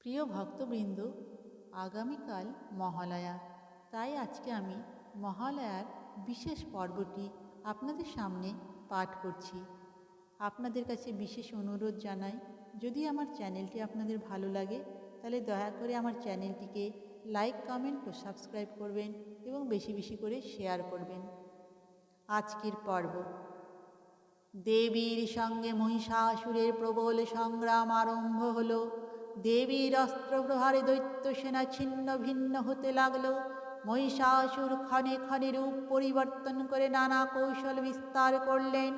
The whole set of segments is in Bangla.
প্রিয় ভক্তবৃন্দ, আগামীকাল মহালয়া। তাই আজকে আমি মহালয়ার বিশেষ পর্বটি আপনাদের সামনে পাঠ করছি। আপনাদের কাছে বিশেষ অনুরোধ জানাই, যদি আমার চ্যানেলটি আপনাদের ভালো লাগে, তাহলে দয়া করে আমার চ্যানেলটিকে লাইক, কমেন্ট ও সাবস্ক্রাইব করবেন এবং বেশি বেশি করে শেয়ার করবেন। আজকের পর্ব। দেবীর সঙ্গে মহিষাসুরের প্রবল সংগ্রাম আরম্ভ হলো। দেবীর অস্ত্র প্রহারে দৈত্য সেনা ছিন্ন ভিন্ন হতে লাগল। মহিষাসুর ক্ষণে ক্ষণে রূপ পরিবর্তন করে নানা কৌশল বিস্তার করলেন।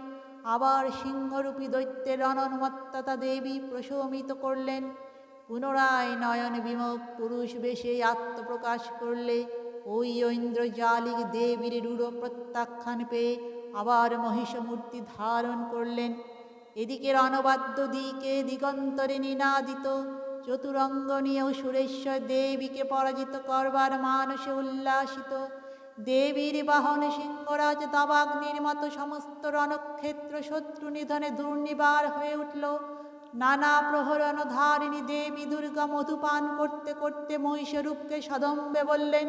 আবার সিংহরূপী দৈত্যের অনন্মত্ততা দেবী প্রশমিত করলেন। পুনরায় নয়ন বিমুখ পুরুষ বেশে আত্মপ্রকাশ করলে ওই ঐন্দ্রজালিক দেবীর রূঢ় প্রত্যাখ্যান পেয়ে আবার মহিষমূর্তি ধারণ করলেন। এদিকে অনবাদ্য দিকে দিগন্তরে নিনাদিত চতুরঙ্গ সুরেশ্বর দেবীকে পরাজিত করবার মানসে উল্লাসিত। দেবীর বাহন সিংহরাজ দাবাগ্নির মতো সমস্ত রণক্ষেত্র শত্রু নিধনে দুর্নিবার হয়ে উঠল। নানা প্রহরণ ধারিণী দেবী দুর্গা মধুপান করতে করতে মহিষরূপকে সদম্বে বললেন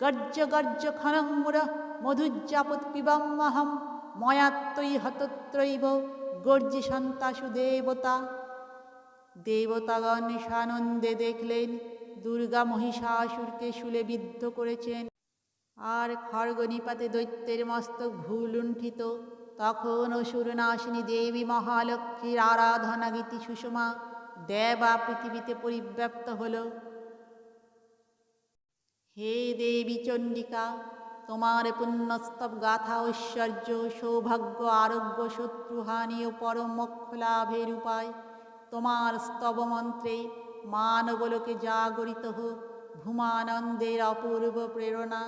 গর্জ গর্জ খনঙ্গুর মধুজ্জাপত পিবাম্মহম ময়াত্তই হতত্রৈব গর্জি সন্তাসু দেবতা। দেবতাগণ সানন্দে দেখলেন, দুর্গা মহিষাসুরকে শুলে বিদ্ধ করেছেন। আর খড়গনিপাতে দৈত্যের মস্তক ভুলুণ্ঠিত তখন অসুরনাশিনী দেবী মহালক্ষ্মীর আরাধনা গীতি সুষমা দেবা পৃথিবীতে পরিব্যাপ্ত হল। হে দেবী চণ্ডিকা, তোমার পুণ্যস্তব গাথা ঐশ্বর্য, সৌভাগ্য, আরোগ্য, শত্রুহানি ও পরম মোক্ষ লাভের উপায় তোমার স্তব মন্ত্রে মানবলোকে জাগরিত হোক ভূমানন্দের অপূর্ব প্রেরণা।